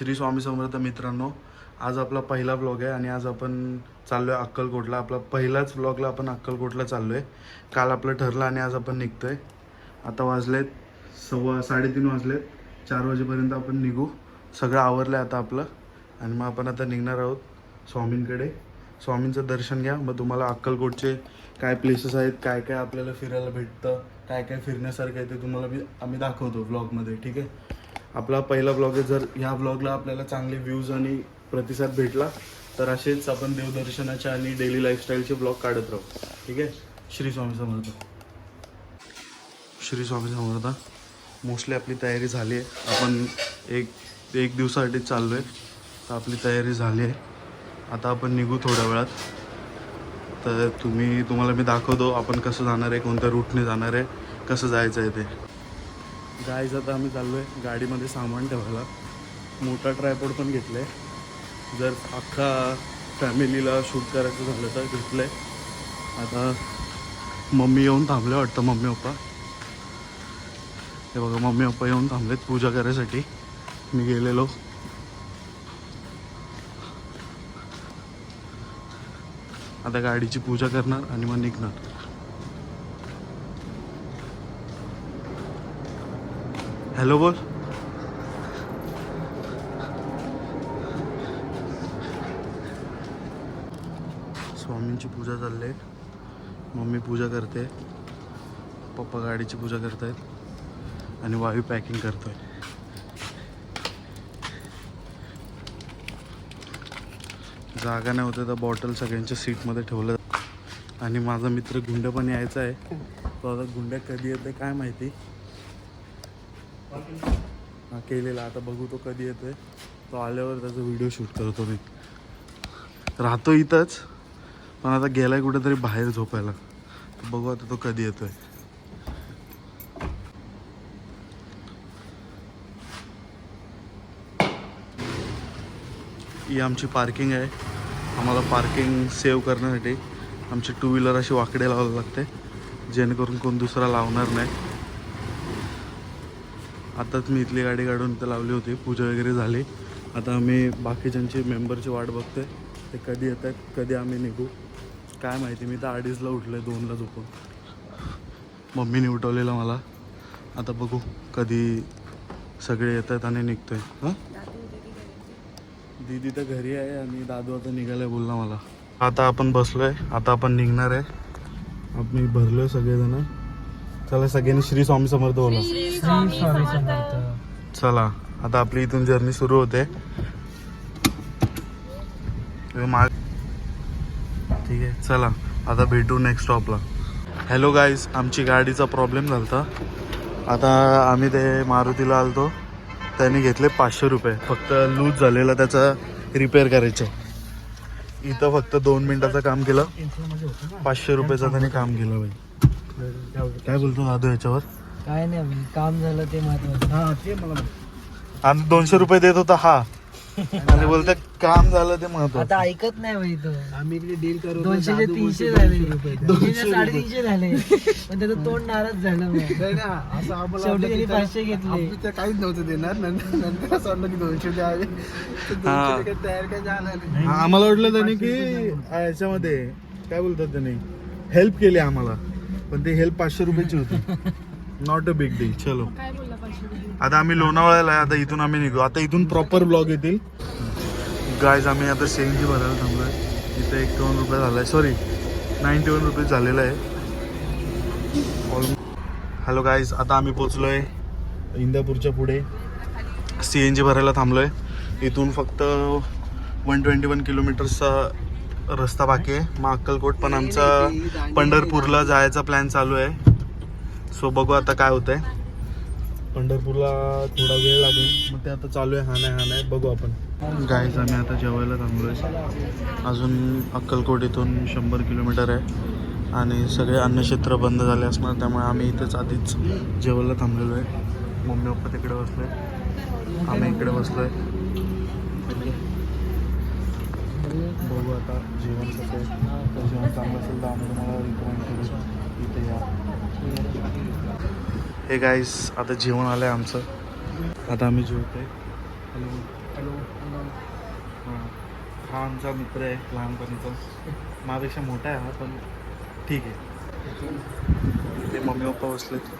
श्री स्वामी समर्थ मित्रांनो आज आपला पहिला ब्लॉग आहे आणि आज आपण चाललो आहे अक्कलकोटला. आपला पहिलाच ब्लॉगला आपण अक्कलकोटला चाललो आहे काल आपलं ठरलं आणि आज आपण निघतोय. आता वाजलेत सव्वा साडेतीन वाजलेत. चार वाजेपर्यंत आपण निघू. सगळं आवरलं आहे आता आपलं. आणि मग आपण आता निघणार आहोत स्वामींकडे. स्वामींचं दर्शन घ्या. मग तुम्हाला अक्कलकोटचे काय प्लेसेस आहेत काय काय आपल्याला फिरायला भेटतं काय काय फिरण्यासारखं आहे ते तुम्हाला मी आम्ही दाखवतो ब्लॉगमध्ये ठीक आहे? आपला पहिला ब्लॉग आहे. जर ह्या ब्लॉगला आपल्याला चांगले व्ह्यूज आणि प्रतिसाद भेटला तर असेच आपण देवदर्शनाचे आणि डेली लाईफस्टाईलचे ब्लॉग काढत राहू. ठीक आहे? श्री स्वामी समर्थ. श्री स्वामी समर्थ. मोस्टली आपली तयारी झाली आहे. आपण एक एक दिवसासाठी चाललो आहे तर आपली तयारी झाली आहे. आता आपण निघू थोड्या वेळात. तर तुम्ही तुम्हाला मी दाखवतो आपण कसं जाणार आहे कोणत्या रूटने जाणार आहे कसं जायचं आहे ते. गाईज आता आम्ही चाललो आहे गाडीमध्ये सामान ठेवायला. मोठा ट्रायपॉड पण घेतलं आहे जर अख्खा फॅमिलीला शूट करायचं झालं तर घेतलं आहे आता मम्मी येऊन थांबले वाटतं मम्मी पप्पा. हे बघा मम्मी पप्पा येऊन थांबलेत पूजा करायसाठी. मी गेलेलो. आता गाडीची पूजा करणार आणि मग निघणार. हॅलो बोल. स्वामींची पूजा चालली आहे मम्मी पूजा करते. पप्पा गाडीची पूजा करत आहेत आणि वायू पॅकिंग करतोय. जागा नाही होते तर बॉटल सगळ्यांच्या सीटमध्ये ठेवलं आणि माझा मित्र गुंड पण यायचा आहे. तो आता गुंड्या कधी येते काय माहिती. हा केलेला. आता बघू तो कधी येतोय. तो आल्यावर त्याचा व्हिडिओ शूट करतो मी. राहतो इथंच पण आता गेलाय कुठेतरी बाहेर झोपायला. बघू आता तो कधी येतोय. ही आमची पार्किंग आहे. आम्हाला पार्किंग सेव्ह करण्यासाठी आमची टू व्हीलर अशी वाकडे लावावी लागते. जेणेकरून कोण दुसरा लावणार नाही. आताच मी इथली गाडी काढून इथं लावली होती. पूजा वगैरे झाली. आता आम्ही बाकीच्यांची मेंबरची वाट बघतोय. ते कधी येत आहेत कधी आम्ही निघू. काय माहिती मी तर अडीचला उठलो आहे दोनला झोपून. मम्मीने उठवलेलं मला. आता बघू कधी सगळे येत आहेत आणि निघतोय. हां? दीदी तर घरी आहे आणि दादू आता निघालाय बोलला मला. आता आपण बसलोय. आता आपण निघणार आहे. आपण भरलोय सगळेजण. चला सगळ्यांनी श्री स्वामी समर्थ बोला चला आता आपली इथून जर्नी सुरू होते. हे मा- ठीक आहे चला आता भेटू नेक्स्ट स्टॉपला हॅलो गाईज आमची गाडीचा प्रॉब्लेम झाला आता आम्ही ते मारुतीला आलतो. त्यांनी घेतले पाचशे रुपये. फक्त लूज झालेला त्याचा रिपेअर करायचं. इथं फक्त दोन मिनिटाचं काम केलं. पाचशे रुपयाचं त्याने काम केलं बाई. काय बोलतो दादू याच्यावर? काय नाही भाई, काम झालं ते महत्वाचं. हा ते मला आणि दोनशे रुपये देत होता हा. आणि बोलते काम झालं ते महत्वाचं. आता ऐकत नाही भाई तो. आम्ही इकडे डील करू दोनशे ते तीनशे झाले. दोनशे साडेतीनशे झाले. पण त्याचं तोंड नाराज झालं मग. नाही ना असं आम्हाला शेवटी वाटलं त्यांनी पाचशे घेतले. आम्ही तर काहीच नव्हतं देणार. नंतर नंतर असं वाटलं की दोनशे द्यावे तर हा. दोनशे काही तयार काय झालं नाही. हा, आम्हाला वाटलं त्याने की याच्यामध्ये काय बोलतात त्याने हेल्प केली आम्हाला. पण ते हेल्प पाचशे रुपयाची होती. नॉट अ बिग डील चलो. आता आम्ही लोणावळ्याला आहे आता इथून आम्ही निघू. आता इथून प्रॉपर ब्लॉग येतील. गायज आम्ही आता सीएनजी भरायला थांबलोय. इथे एक दोन रुपये झालाय सॉरी नाईन्टी वन रुपीज झालेला आहे. हॅलो गायज आता आम्ही पोचलोय इंदापूरच्या पुढे. सी एन जी भरायला थांबलोय. इथून फक्त वन ट्वेंटी वन किलोमीटरचा रस्ता बाकी आहे. मग अक्कलकोट पण आमचा पंढरपूरला जायचा प्लॅन चालू आहे. सो बघू आता काय होतंय. पंढरपूरला थोडा वेळ लागेल. मग ते आता चालू आहे हा नाही हा नाही बघू आपण. गाईज आम्ही आता जेवायला थांबलोय. अजून अक्कलकोट इथून शंभर किलोमीटर आहे. आणि सगळे अन्नक्षेत्र बंद झाले असणार त्यामुळे आम्ही इथेच आधीच जेवायला थांबलेलो आहे. मम्मी पप्पा तिकडे बसले आम्ही इकडे बसलोय बघू आता जेवण कसं आहे. तर जेवण चांगलं असेल तर आम्ही तुम्हाला रिकमेंड करू. इथे या. हे गाईस आता जेवण आलं आहे आमचं. आता आम्ही जेवतोय. हॅलो हॅलो हां. हा आमचा मित्र आहे लहानपणीचा. माझ्यापेक्षा मोठा आहे हा पण ठीक आहे. ते मम्मी पप्पा बसलेत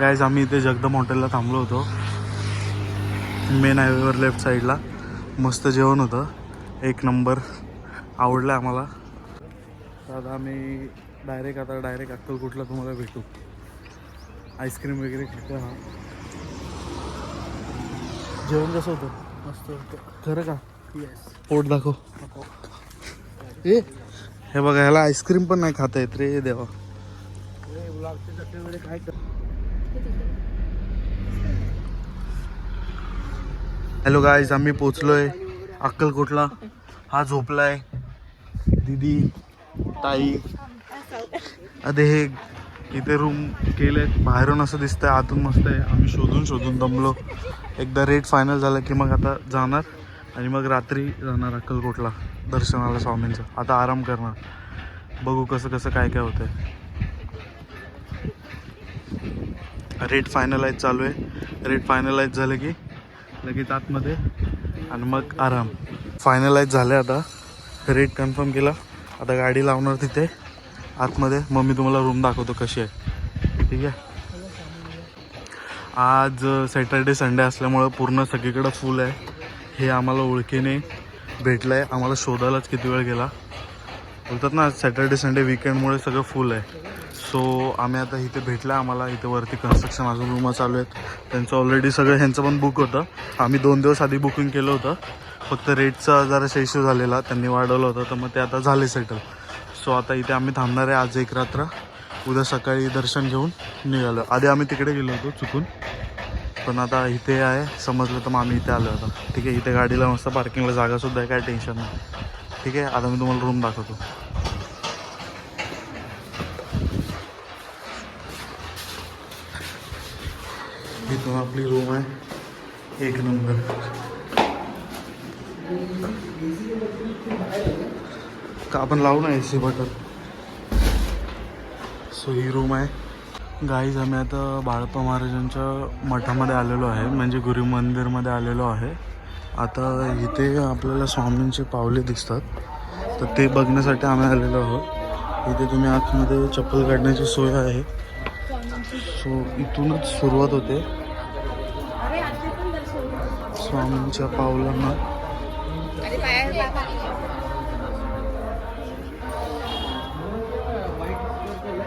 गायज आम्ही इथे जगदम हॉटेलला थांबलो होतो. मेन हायवेवर लेफ्ट साईडला मस्त जेवण होतं. एक नंबर आवडलं आम्हाला. तर आता आम्ही डायरेक्ट आता डायरेक्ट अक्कलकोटला तुम्हाला भेटू. आईस्क्रीम वगैरे खातो हा. जेवण कसं होतं? मस्त होतं. खरं का? येस पोट दाखव. ए हे बघा ह्याला आईस्क्रीम पण नाही खाता येत रे देवा. काय हॅलो गाईज आम्ही पोचलोय. अक्कलकोटला हा झोपलाय. दीदी ताई. अरे हे इथे रूम केले बाहेरून असं दिसतंय आतून मस्त आहे. आम्ही शोधून शोधून दमलो. एकदा रेट फायनल झालं की मग आता जाणार. आणि मग रात्री जाणार अक्कलकोटला दर्शनाला स्वामींचं. आता आराम करणार. बघू कसं कसं काय काय होतंय. रेट फायनलाइज चालू आहे. रेट फायनलाइज झालं की लगेच आतमध्ये आणि मग आराम. फायनलाइज झाले आता. रेट कन्फर्म केला. आता गाडी लावणार तिथे. आतमध्ये. मग मी तुम्हाला रूम दाखवतो कशी आहे. ठीक आहे? आज सॅटर्डे संडे असल्यामुळं पूर्ण सगळीकडं फुल आहे. हे आम्हाला ओळखीने भेटलं आहे आम्हाला शोधायलाच किती वेळ गेला. बोलतात ना सॅटर्डे संडे विकेंडमुळे सगळं फुल आहे. सो आम्ही आता इथे भेटलं आम्हाला इथे वरती कन्स्ट्रक्शन अजून रूम चालू आहेत. त्यांचं ऑलरेडी सगळं ह्यांचं पण बुक होतं. आम्ही दोन दिवस आधी बुकिंग केलं होतं. फक्त रेटचा जरासा इश्यू झालेला त्यांनी वाढवलं होतं तर मग ते आता झाले सेटल सो आता इथे आम्ही थांबणार आहे आज एक रात्र. उद्या सकाळी दर्शन घेऊन निघालो. आधी आम्ही तिकडे गेलो होतो चुकून. पण आता इथे आहे समजलं तर मग आम्ही इथे आलो होतो ठीक आहे इथे गाडीला मस्त पार्किंगला जागासुद्धा आहे काय टेन्शन नाही. ठीक आहे आता मी तुम्हाला रूम दाखवतो. इथून आपली रूम आहे एक नंबर का आपण लावू ना ए सी बटन सो ही रूम आहे गाईज आम्ही आता बाळप्पा महाराजांच्या मठामध्ये आलेलो आहे म्हणजे गुरु मंदिरमध्ये आलेलो आहे आता इथे आपल्याला स्वामींचे पावले दिसतात तर ते बघण्यासाठी आम्ही आलेलो आहोत इथे तुम्ही आतमध्ये चप्पल काढण्याची सोय आहे सो इथूनच सुरुवात होते स्वामींच्या पावलांना.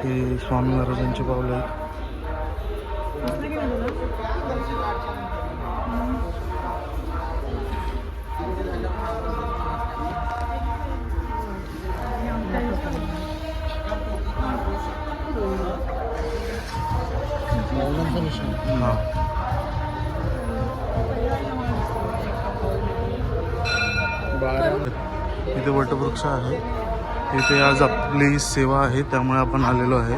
हे स्वामी महाराजांची पावलं आहेत. हा. इथे वटवृक्ष आहे. इथे आज आपली सेवा आहे त्यामुळे आपण आलेलो आहे.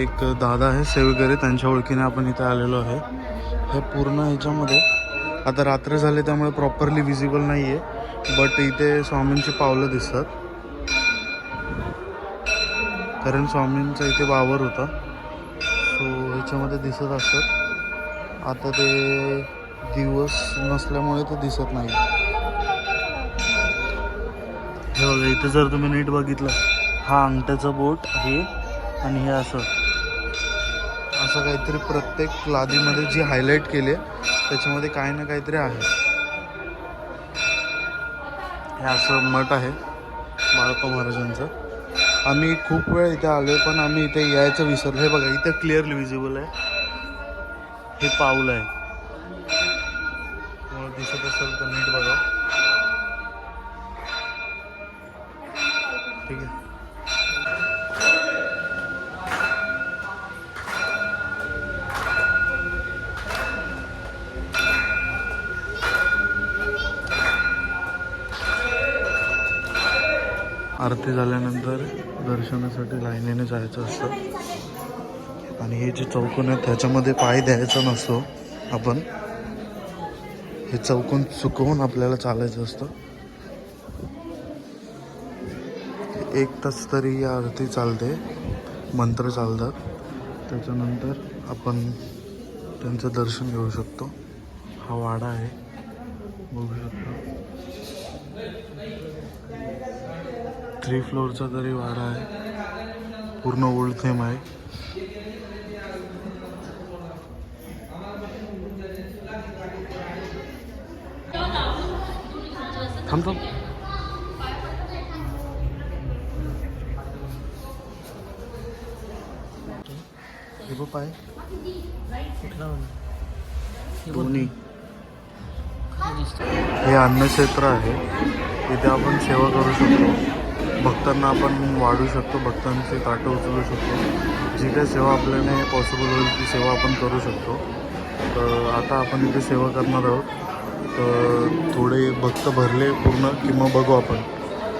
एक दादा आहे सेवेकरी त्यांच्या ओळखीने आपण इथे आलेलो आहे. हे पूर्ण ह्याच्यामध्ये आता रात्र झाले त्यामुळे प्रॉपरली विजिबल नाही आहे बट इथे स्वामींची पावलं दिसतात. कारण स्वामींचा इथे वावर होता. सो ह्याच्यामध्ये दिसत असतात. आता ते दिवस नसल्यामुळे ते दिसत नाही हे बघा इथे जर तुम्ही नीट बघितलं हा अंगठ्याचा बोट हे आणि हे असं. असं काहीतरी प्रत्येक लादीमध्ये जी हायलाईट केली आहे त्याच्यामध्ये काही ना काहीतरी आहे. हे असं मठ आहे बाळप्पा महाराजांचं. आम्ही खूप वेळ इथे आलो पण आम्ही इथे यायचं विसरलो हे बघा इथे क्लिअरली विजिबल आहे. हे पाऊल आहे. दिसत असेल तर नीट बघा. ठीक आहे. आरती झाल्यानंतर दर्शनासाठी लाईनीने जायचं असतं. आणि हे जे चौकोन आहेत त्याच्यामध्ये पाय द्यायचा नसतो आपण. हे चौकोन चुकवून आपल्याला चालायचं असतं. एक तास तरी ही आरती चालते मंत्र चालतात. त्याच्यानंतर आपण त्यांचं दर्शन घेऊ शकतो. हा वाडा आहे. बघू शकतो. थ्री फ्लोअरचा तरी वाडा आहे. पूर्ण ओल्ड थेम आहे. थांब थांब. हे बघ पाय कुठला दोन्ही हे अन्नक्षेत्र आहे. इथे आपण सेवा करू शकतो. भक्तांना आपण वाढू शकतो भक्तांची ताटं उचलू शकतो. जी काही सेवा आपल्याने पॉसिबल होईल ती सेवा आपण करू शकतो. तर आता आपण इथे सेवा करणार आहोत. तर थोडे भक्त भरले पूर्ण की मग बघू आपण.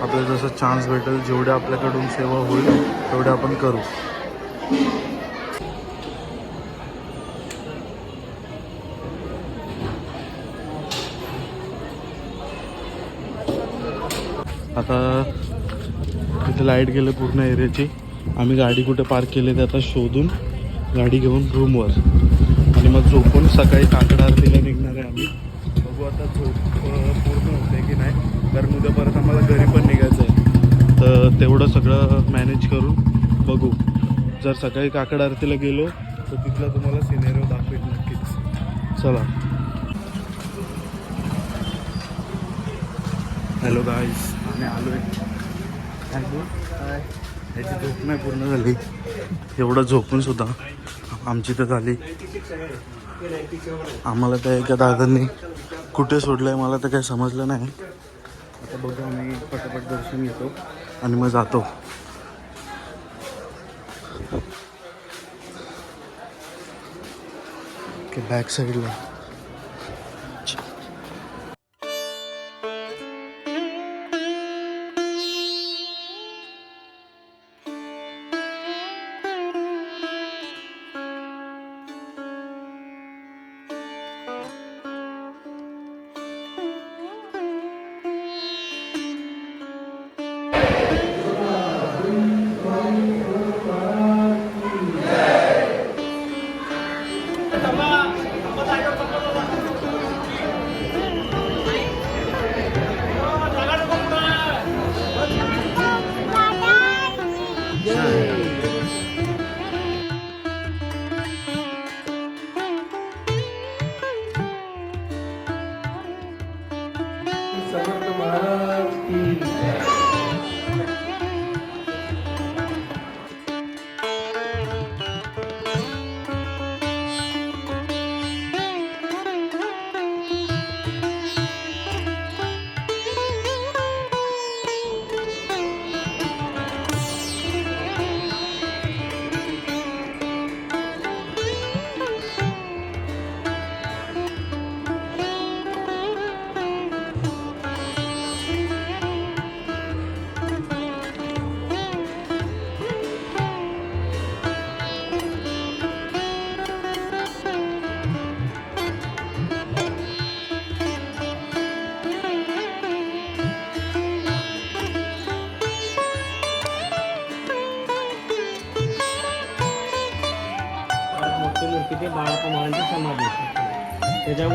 आपल्याला जसं चान्स भेटेल जेवढे आपल्याकडून सेवा होईल तेवढे आपण करू. आता तिथे लाइट गेले पूर्ण एरियाची. आम्ही गाडी कुठे पार्क केली ते आता शोधून गाडी घेऊन रूमवर. आणि मग झोपून सकाळी काकडा आरतीला निघणार आहे आम्ही. बघू आता झोप पूर्ण होते की नाही. कारण उद्या परत आम्हाला घरी पण निघायचं आहे. तर तेवढं सगळं मॅनेज करून बघू. जर सकाळी काकड आरतीला गेलो तर तिथला तुम्हाला सिनेरिओ दाखवेल नक्कीच. चला. हॅलो गाईज आम्ही आलो आहे. याची झोप नाही पूर्ण झाली. एवढं झोपून सुद्धा आमची तर झाली. आम्हाला त्या एका दादांनी कुठे सोडलं आहे मला तर काही समजलं नाही. आता बघू आम्ही पटापट दर्शन घेतो आणि मग जातो. बॅक साईडला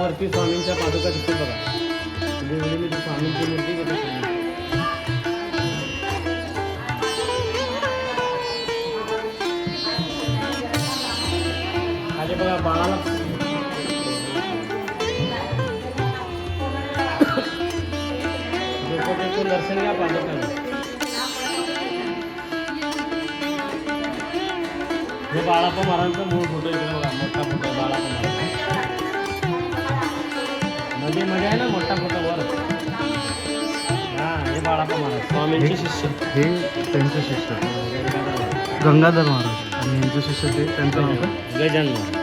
त्याच्यावरती स्वामींच्या पादुका तिथे बघा. म्हणजे देवळीमध्ये स्वामींची मूर्ती तिथे खाली. बघा बाळाला. दर्शन घ्या पादुकांना हे बाळाप्पा महाराजांचा मूळ फोटो इकडे बघा मोठा फोटो बाळापा महाराज मध्ये आहे ना मोठा फोटो वर. हा हे बाळाप्पा महाराज. स्वामींचे शिष्य. हे त्यांचे शिष्य. गंगाधर महाराज. आणि यांचे शिष्य ते त्यांचं नाव गजानन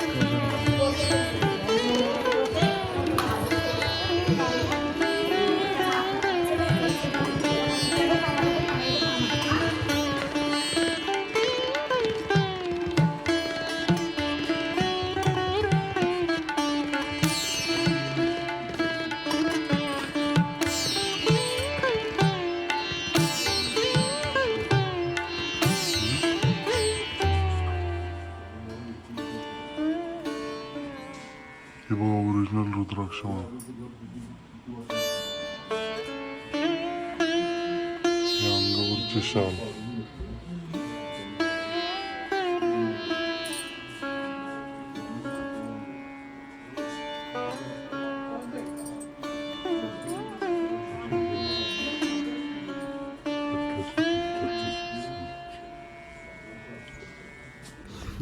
अंगावरची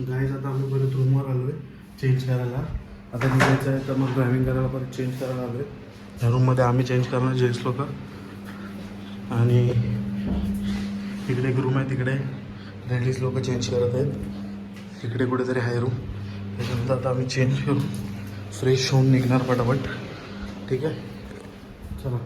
गाईज आता आम्ही परत रूमवर आलो आहे चेंज करायला. आता निघायचं आहे तर मग ड्रायव्हिंग करायला परत चेंज करायला आलो आहे त्या रूममध्ये आम्ही चेंज करणार जेंट्स लोक. आणि इकडे एक रूम आहे तिकडे. लेडीज लोक चेंज करत आहेत. इकडे कुठेतरी आहे रूम त्याच्यानंतर आता आम्ही चेंज करू. फ्रेश होऊन निघणार पटापट. ठीक आहे? चला.